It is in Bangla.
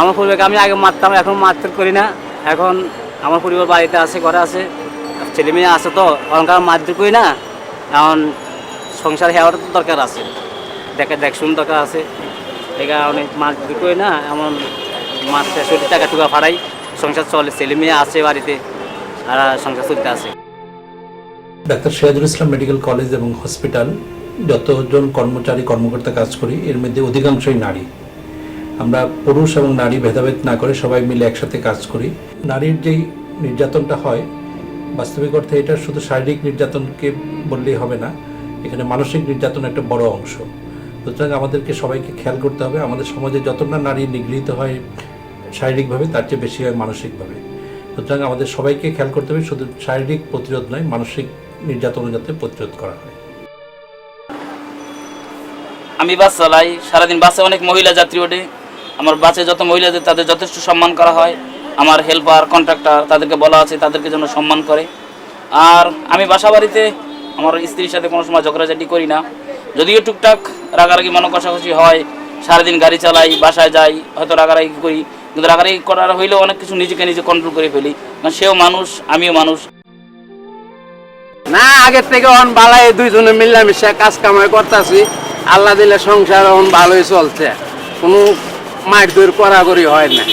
আমার পরিবারকে আমি আগে মারতাম, এখন মারতে করি না। এখন আমার পরিবার বাড়িতে আছে, ঘরে আছে। ছেলে মেয়ে আছে তো অহংকার মারতে করি না। এখন সংসার হেওয়ার তো দরকার আছে। দেখে দেখশুন দরকার আছে। এটা অনেক মারতে করি না, এমন মাছ হলে টাকা টুকা ফাড়াই। সংসার চলে, ছেলে মেয়ে আছে বাড়িতে, আর সংসার চলতে আছে। Doctor Sirajul Islam medical college এবং হসপিটাল, যতজন কর্মচারী, কর্মকর্তা কাজ করি, এর মধ্যে অধিকাংশই নারী। আমরা পুরুষ এবং নারী ভেদাভেদ না করে সবাই মিলে একসাথে কাজ করি। নারীর যেই নির্যাতনটা হয়, বাস্তবিক অর্থে এটা শুধু শারীরিক নির্যাতনকে বললেই হবে না, এখানে মানসিক নির্যাতন একটা বড় অংশ। সুতরাং আমাদেরকে সবাইকে খেয়াল করতে হবে, আমাদের সমাজে যত না নারী নিগৃহীত হয় শারীরিকভাবে, তার চেয়ে বেশি হয় মানসিকভাবে। সুতরাং আমাদের সবাইকে খেয়াল করতে হবে, শুধু শারীরিক প্রতিরোধ নয়, মানসিক নির্যাতন যাতে প্রতিরোধ করা হয়। আমি বাস চালাই, সারাদিন বাসে অনেক মহিলা যাত্রী ওঠে। আমার বাসে যত মহিলাদের, তাদের যথেষ্ট সম্মান করা হয়। আমার হেল্পার কন্ট্রাক্টর তাদেরকে বলা আছে, তাদেরকে যেন সম্মান করে। আর আমি বাসা বাড়িতে আমার স্ত্রীর সাথে কোনো সময় ঝগড়াঝাটি করি না। যদিও টুকটাক রাগারাগি মনে কষাকষি হয়। সারাদিন গাড়ি চালাই, বাসায় যাই, হয়তো রাগারাগি করি। কিন্তু রাগারাগি করার হইলেও অনেক কিছু নিজেকে নিজে কন্ট্রোল করে ফেলি। কারণ সেও মানুষ, আমিও মানুষ। না, আগের থেকে অন বালাই দুইজনে মিলামিশা কাজ কামাই করতেছি। আল্লাহ দিলে সংসার এখন ভালোই চলছে। কোনো মাইর দূর করাকরি হয় না।